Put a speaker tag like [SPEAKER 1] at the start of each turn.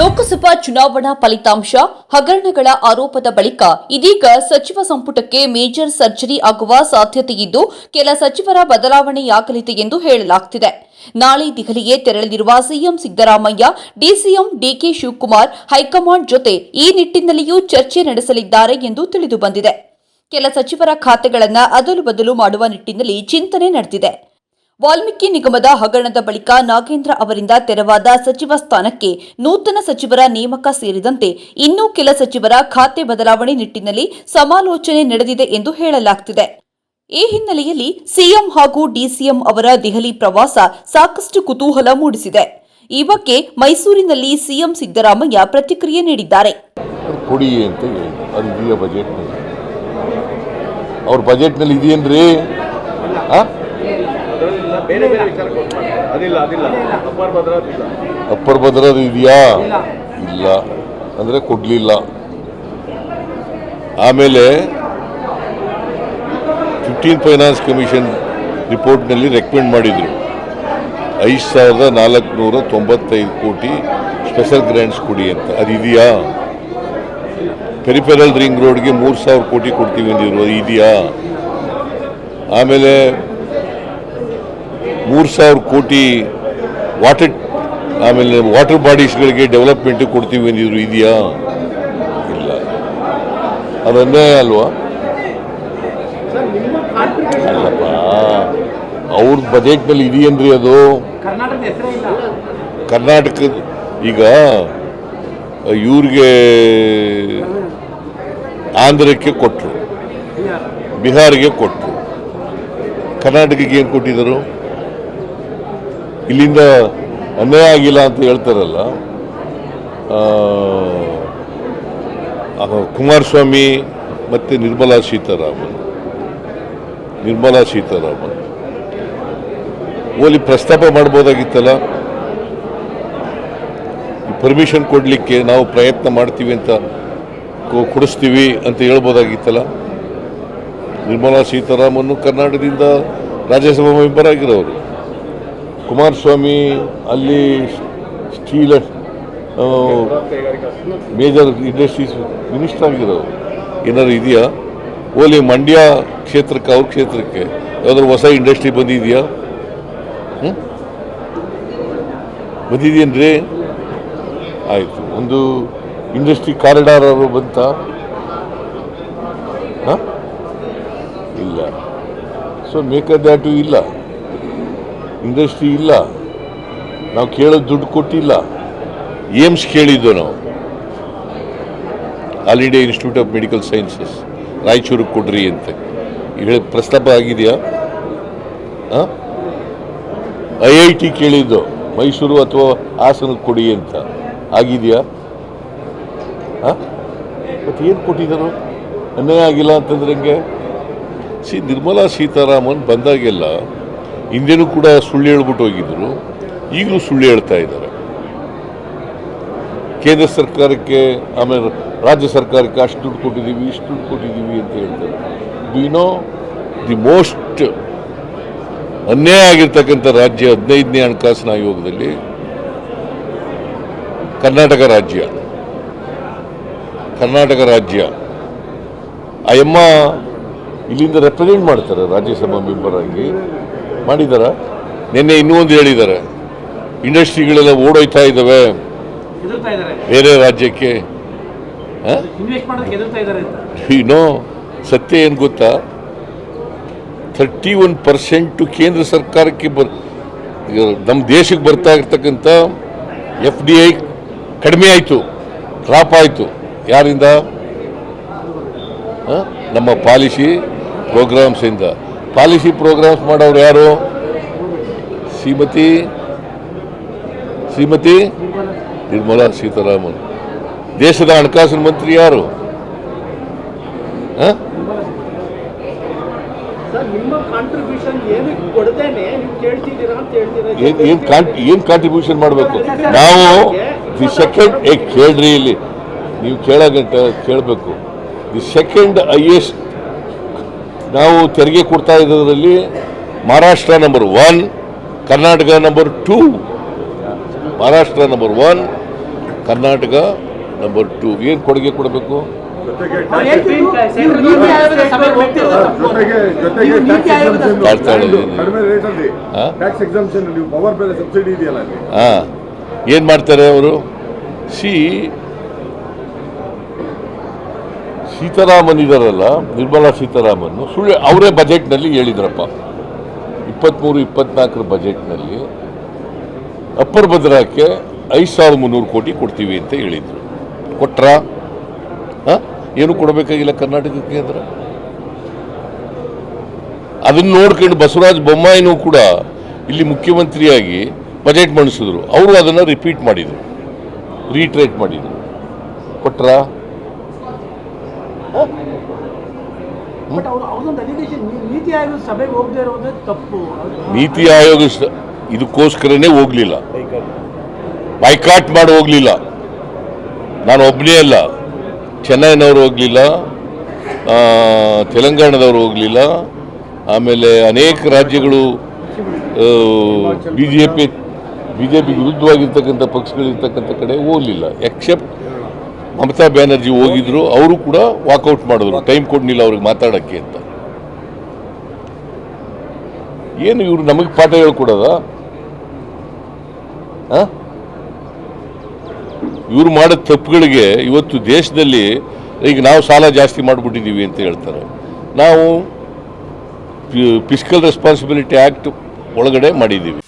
[SPEAKER 1] ಲೋಕಸಭಾ ಚುನಾವಣಾ ಫಲಿತಾಂಶ, ಹಗರಣಗಳ ಆರೋಪದ ಬಳಿಕ ಇದೀಗ ಸಚಿವ ಸಂಪುಟಕ್ಕೆ ಮೇಜರ್ ಸರ್ಜರಿ ಆಗುವ ಸಾಧ್ಯತೆಯಿದ್ದು, ಕೆಲ ಸಚಿವರ ಬದಲಾವಣೆಯಾಗಲಿದೆ ಎಂದು ಹೇಳಲಾಗುತ್ತಿದೆ ನಾಳೆ ದೆಹಲಿಗೆ ತೆರಳಲಿರುವ CM Siddaramaiah, DCM DK Shivakumar, high command ಜೊತೆ ಈ ನಿಟ್ಟಿನಲ್ಲಿಯೂ ಚರ್ಚೆ ನಡೆಸಲಿದ್ದಾರೆ ಎಂದು ತಿಳಿದುಬಂದಿದೆ. ಕೆಲ ಸಚಿವರ ಖಾತೆಗಳನ್ನು ಅದಲು ಬದಲು ಮಾಡುವ ನಿಟ್ಟಿನಲ್ಲಿ ಚಿಂತನೆ ನಡೆದಿದೆ. ವಾಲ್ಮೀಕಿ ನಿಗಮದ ಹಗರಣದ ಬಳಿಕ ನಾಗೇಂದ್ರ ಅವರಿಂದ ತೆರವಾದ ಸಚಿವ ಸ್ಥಾನಕ್ಕೆ ನೂತನ ಸಚಿವರ ನೇಮಕ ಸೇರಿದಂತೆ ಇನ್ನೂ ಕೆಲ ಸಚಿವರ ಖಾತೆ ಬದಲಾವಣೆ ನಿಟ್ಟಿನಲ್ಲಿ ಸಮಾಲೋಚನೆ ನಡೆದಿದೆ ಎಂದು ಹೇಳಲಾಗ್ತಿದೆ. ಈ ಹಿನ್ನೆಲೆಯಲ್ಲಿ ಸಿಎಂ ಹಾಗೂ ಡಿಸಿಎಂ ಅವರ ದೆಹಲಿ ಪ್ರವಾಸ ಸಾಕಷ್ಟು ಕುತೂಹಲ ಮೂಡಿಸಿದೆ. ಈ ಬಗ್ಗೆ ಮೈಸೂರಿನಲ್ಲಿ ಸಿಎಂ ಸಿದ್ದರಾಮಯ್ಯ ಪ್ರತಿಕ್ರಿಯೆ ನೀಡಿದ್ದಾರೆ.
[SPEAKER 2] ಬಜೆಟ್ನಲ್ಲಿ ಅವ್ರ ಬಜೆಟ್ನಲ್ಲಿ ಇದೆಯೇನ್ರಿ ಆ?
[SPEAKER 3] ಅದರಲ್ಲಿಲ್ಲ ಬೇರೆ ಬೇರೆ ವಿಚಾರಕ್ಕೆ ಹೋಗ್ತಾರೆ ಅದಿಲ್ಲ ಅದಿಲ್ಲ. ಅಪ್ಪರ್ ಭದ್ರಾ ಇಲ್ಲ.
[SPEAKER 2] ಅಪ್ಪರ್ ಭದ್ರದು ಇದೆಯಾ? ಇಲ್ಲ. ಅಂದರೆ ಕೊಡಲಿಲ್ಲ. ಆಮೇಲೆ ಫಿಫ್ಟೀನ್ ಫೈನಾನ್ಸ್ ಕಮಿಷನ್ ರಿಪೋರ್ಟ್ನಲ್ಲಿ ರೆಕಮೆಂಡ್ ಮಾಡಿದ್ರು. ಐದು ಸಾವಿರದ ನಾಲ್ಕುನೂರ ತೊಂಬತ್ತೈದು ಕೋಟಿ ಸ್ಪೆಷಲ್ ಗ್ರ್ಯಾಂಡ್ಸ್ ಕೊಡಿ ಅಂತ. ಅದು ಇದೆಯಾ ಪೆರಿಫೆರಲ್ ರಿಂಗ್ ರೋಡ್ಗೆ ಮೂರು ಸಾವಿರ ಕೋಟಿ ಕೊಡ್ತೀವಿ ಅಂದಿರೋ ಅದು ಇದೆಯಾ ಆಮೇಲೆ ಮೂರು ಸಾವಿರ ಕೋಟಿ ವಾಟರ್ ಆಮೇಲೆ ವಾಟರ್ ಬಾಡೀಸ್ಗಳಿಗೆ ಡೆವಲಪ್ಮೆಂಟ್ ಕೊಡ್ತೀವಿ ಅಂದಿದ್ರು ಇದೆಯಾ? ಇಲ್ಲ. ಅದು ಅನ್ಯಾಯ ಅಲ್ವಾ ಅಲ್ಲಪ್ಪ ಬಜೆಟ್ ಬಜೆಟ್ನಲ್ಲಿ ಇದೆಯೇನ್ರಿ ಅದು?
[SPEAKER 4] ಕರ್ನಾಟಕದ
[SPEAKER 2] ಈಗ ಇವ್ರಿಗೆ ಆಂಧ್ರಕ್ಕೆ ಕೊಟ್ಟರು ಬಿಹಾರಿಗೆ ಕೊಟ್ಟರು ಕರ್ನಾಟಕಕ್ಕೆ ಏನು ಕೊಟ್ಟಿದ್ದರು? ಇಲ್ಲಿಂದ ಅನ್ಯಾಯ ಆಗಿಲ್ಲ ಅಂತ ಹೇಳ್ತಾರಲ್ಲ ಕುಮಾರಸ್ವಾಮಿ ಮತ್ತು ನಿರ್ಮಲಾ ಸೀತಾರಾಮನ್. ನಿರ್ಮಲಾ ಸೀತಾರಾಮನ್. ಓಲಿ ಪ್ರಸ್ತಾಪ ಮಾಡ್ಬೋದಾಗಿತ್ತಲ್ಲ? ಪರ್ಮಿಷನ್ ಕೊಡಲಿಕ್ಕೆ ನಾವು ಪ್ರಯತ್ನ ಮಾಡ್ತೀವಿ ಅಂತ ಕೊಡಿಸ್ತೀವಿ ಅಂತ ಹೇಳ್ಬೋದಾಗಿತ್ತಲ್ಲ? ನಿರ್ಮಲಾ ಸೀತಾರಾಮನ್ನು ಕರ್ನಾಟಕದಿಂದ ರಾಜ್ಯಸಭಾ ಮೆಂಬರ್ ಆಗಿರೋರು. ಕುಮಾರಸ್ವಾಮಿ ಅಲ್ಲಿ ಸ್ಟೀಲ್ ಮೇಜರ್ ಇಂಡಸ್ಟ್ರೀಸ್ ಮಿನಿಸ್ಟರ್ ಆಗಿರೋರು. ಏನಾದ್ರು ಇದೆಯಾ? ಓಲಿ ಮಂಡ್ಯ ಕ್ಷೇತ್ರಕ್ಕೆ, ಅವ್ರ ಕ್ಷೇತ್ರಕ್ಕೆ ಯಾವುದಾದ್ರು ಹೊಸ ಇಂಡಸ್ಟ್ರಿ ಬಂದಿದೆಯಾ? ಹ್ಞೂ ಬಂದಿದೆಯೇನ್ರಿ? ಆಯಿತು, ಒಂದು ಇಂಡಸ್ಟ್ರಿ ಕಾರಿಡಾರ್ ಅವರು ಬಂತ? ಇಲ್ಲ. ಸೊ ಮೇಕ್ ದ್ಯಾಟು ಇಲ್ಲ. ಇಂಡಸ್ಟ್ರಿ ಇಲ್ಲ. ನಾವು ಕೇಳೋದು ದುಡ್ಡು ಕೊಟ್ಟಿಲ್ಲ. ಏಮ್ಸ್ ಕೇಳಿದ್ದು ನಾವು. All India institute of medical sciences, ರಾಯಚೂರಿಗೆ ಕೊಡ್ರಿ ಅಂತ. ಹೇಳಿ ಪ್ರಸ್ತಾಪ ಆಗಿದೆಯಾ? ಐ ಐ ಟಿ ಕೇಳಿದ್ದು, ಮೈಸೂರು ಅಥವಾ ಹಾಸನಕ್ಕೆ ಕೊಡಿ ಅಂತ. ಆಗಿದೆಯಾ? ಮತ್ತು ಏನು ಕೊಟ್ಟಿದ್ದರು ಅನ್ಯಾಯ ಆಗಿಲ್ಲ ಅಂತಂದ್ರೆ ಹಂಗೆ? ಸಿ ನಿರ್ಮಲಾ ಸೀತಾರಾಮನ್ ಬಂದಾಗೆಲ್ಲ ಹಿಂದೆನೂ ಕೂಡ ಸುಳ್ಳು ಹೇಳ್ಬಿಟ್ಟು ಹೋಗಿದ್ರು. ಈಗಲೂ ಸುಳ್ಳು ಹೇಳ್ತಾ ಇದ್ದಾರೆ. ಕೇಂದ್ರ ಸರ್ಕಾರಕ್ಕೆ, ಆಮೇಲೆ ರಾಜ್ಯ ಸರ್ಕಾರಕ್ಕೆ ಅಷ್ಟು ದುಡ್ಡು ಕೊಟ್ಟಿದ್ದೀವಿ, ಇಷ್ಟು ದುಡ್ಡು ಕೊಟ್ಟಿದ್ದೀವಿ ಅಂತ ಹೇಳ್ತಾರೆ. ಡಿ ನೋ ದಿ ಮೋಸ್ಟ್ ಅನ್ಯಾಯ ಆಗಿರ್ತಕ್ಕಂಥ ರಾಜ್ಯ ಹದಿನೈದನೇ ಹಣಕಾಸಿನ ಆಯೋಗದಲ್ಲಿ ಕರ್ನಾಟಕ ರಾಜ್ಯ. ಕರ್ನಾಟಕ ರಾಜ್ಯ. ಆ ಎಮ್ಮ ಇಲ್ಲಿಂದ ರೆಪ್ರೆಸೆಂಟ್ ಮಾಡ್ತಾರೆ ರಾಜ್ಯಸಭಾ ಮೆಂಬರ್ ಆಗಿ. ಮಾಡಿದಾರ? ನಿನ್ನೆ ಇನ್ನೂ ಒಂದು ಹೇಳಿದ್ದಾರೆ ಇಂಡಸ್ಟ್ರಿಗಳೆಲ್ಲ ಓಡೋಯ್ತಾ ಇದ್ದಾವೆ ಬೇರೆ ರಾಜ್ಯಕ್ಕೆ ನೋ ಸತ್ಯ ಏನು ಗೊತ್ತಾ? ಥರ್ಟಿ ಒನ್ ಪರ್ಸೆಂಟು ಕೇಂದ್ರ ಸರ್ಕಾರಕ್ಕೆ ಬರ್ ನಮ್ಮ ದೇಶಕ್ಕೆ ಬರ್ತಾ ಇರ್ತಕ್ಕಂಥ ಎಫ್ ಡಿ ಐ ಕಡಿಮೆ ಆಯಿತು ಡ್ರಾಪ್ ಆಯಿತು. ಯಾರಿಂದ? ನಮ್ಮ ಪಾಲಿಸಿ ಪ್ರೋಗ್ರಾಮ್ಸಿಂದ ಪಾಲಿಸಿ ಪ್ರೋಗ್ರಾಮ್ಸ್ ಮಾಡೋರು ಯಾರು? ಶ್ರೀಮತಿ ಶ್ರೀಮತಿ ನಿರ್ಮಲಾ ಸೀತಾರಾಮನ್. ದೇಶದ ಹಣಕಾಸಿನ ಮಂತ್ರಿ ಯಾರು?
[SPEAKER 4] ಏನು ಅಂತ
[SPEAKER 2] ಕಾಂಟ್ರಿಬ್ಯೂಷನ್ ಮಾಡಬೇಕು? ನಾವು ದಿ ಸೆಕೆಂಡ್ ಕೇಳ್ರಿ ಇಲ್ಲಿ. ನೀವು ಕೇಳಗಂಟ ಕೇಳಬೇಕು. ದಿ ಸೆಕೆಂಡ್ ಹೈಯೆಸ್ಟ್ ನಾವು ತೆರಿಗೆ ಕೊಡ್ತಾ ಇರೋದ್ರಲ್ಲಿ Maharashtra number one Karnataka number two Maharashtra number one Karnataka number two ಏನು ಕೊಡುಗೆ ಕೊಡಬೇಕು? ಏನು ಮಾಡ್ತಾರೆ ಅವರು? ಸಿ ಸೀತಾರಾಮನ್ ಇದಾರಲ್ಲ ನಿರ್ಮಲಾ ಸೀತಾರಾಮನ್ ಸುಳ್ಳು ಅವರೇ ಬಜೆಟ್ನಲ್ಲಿ ಹೇಳಿದ್ರಪ್ಪ. ಇಪ್ಪತ್ತ್ಮೂರು ಇಪ್ಪತ್ನಾಲ್ಕರ ಬಜೆಟ್ನಲ್ಲಿ ಅಪ್ಪರ್ ಭದ್ರಾಕ್ಕೆ ಐದು ಸಾವಿರದ ಮುನ್ನೂರು ಕೋಟಿ ಕೊಡ್ತೀವಿ ಅಂತ ಹೇಳಿದರು. ಕೊಟ್ರ? ಏನು ಕೊಡಬೇಕಾಗಿಲ್ಲ ಕರ್ನಾಟಕಕ್ಕೆ ಅಂದ್ರೆ ಅದನ್ನು ನೋಡ್ಕೊಂಡು ಬಸವರಾಜ ಬೊಮ್ಮಾಯಿನೂ ಕೂಡ ಇಲ್ಲಿ ಮುಖ್ಯಮಂತ್ರಿಯಾಗಿ ಬಜೆಟ್ ಮಂಡಿಸಿದ್ರು. ಅವರು ಅದನ್ನು ರಿಪೀಟ್ ಮಾಡಿದರು. ರೀಟ್ರೇಟ್ ಮಾಡಿದರು. ಕೊಟ್ರಾ?
[SPEAKER 4] ನೀತಿ ಆಯೋಗದ ಸಭೆಗೆ ಹೋಗದೆ ತಪ್ಪು.
[SPEAKER 2] ಆಯೋಗ ಇದಕ್ಕೋಸ್ಕರನೇ ಹೋಗಲಿಲ್ಲ. ಬೈಕಾಟ್ ಮಾಡಿ ಹೋಗಲಿಲ್ಲ. ನಾನು ಒಬ್ಬನೇ ಅಲ್ಲ. ಚೆನ್ನೈನವರು ಹೋಗಲಿಲ್ಲ. ತೆಲಂಗಾಣದವರು ಹೋಗಲಿಲ್ಲ. ಆಮೇಲೆ ಅನೇಕ ರಾಜ್ಯಗಳು B J P B J P ವಿರುದ್ಧವಾಗಿರ್ತಕ್ಕಂಥ ಪಕ್ಷಗಳಿರ್ತಕ್ಕಂಥ ಕಡೆ ಹೋಗಲಿಲ್ಲ. ಎಕ್ಸೆಪ್ಟ್ ಮಮತಾ ಬ್ಯಾನರ್ಜಿ ಹೋಗಿದ್ರು, ಅವರು ಕೂಡ ವಾಕೌಟ್ ಮಾಡಿದ್ರು. ಟೈಮ್ ಕೊಡ್ಲಿಲ್ಲ ಅವ್ರಿಗೆ ಮಾತಾಡೋಕ್ಕೆ ಅಂತ. ಏನು ಇವರು ನಮಗೆ ಪಾಠ ಹೇಳ್ಕೊಡೋದ? ಇವರು ಮಾಡೋ ತಪ್ಪುಗಳಿಗೆ ಇವತ್ತು ದೇಶದಲ್ಲಿ ಈಗ ನಾವು ಸಾಲ ಜಾಸ್ತಿ ಮಾಡಿಬಿಟ್ಟಿದ್ದೀವಿ ಅಂತ ಹೇಳ್ತಾರೆ. ನಾವು ಫಿಸ್ಕಲ್ ರೆಸ್ಪಾನ್ಸಿಬಿಲಿಟಿ ಆ್ಯಕ್ಟ್ ಒಳಗಡೆ ಮಾಡಿದ್ದೀವಿ.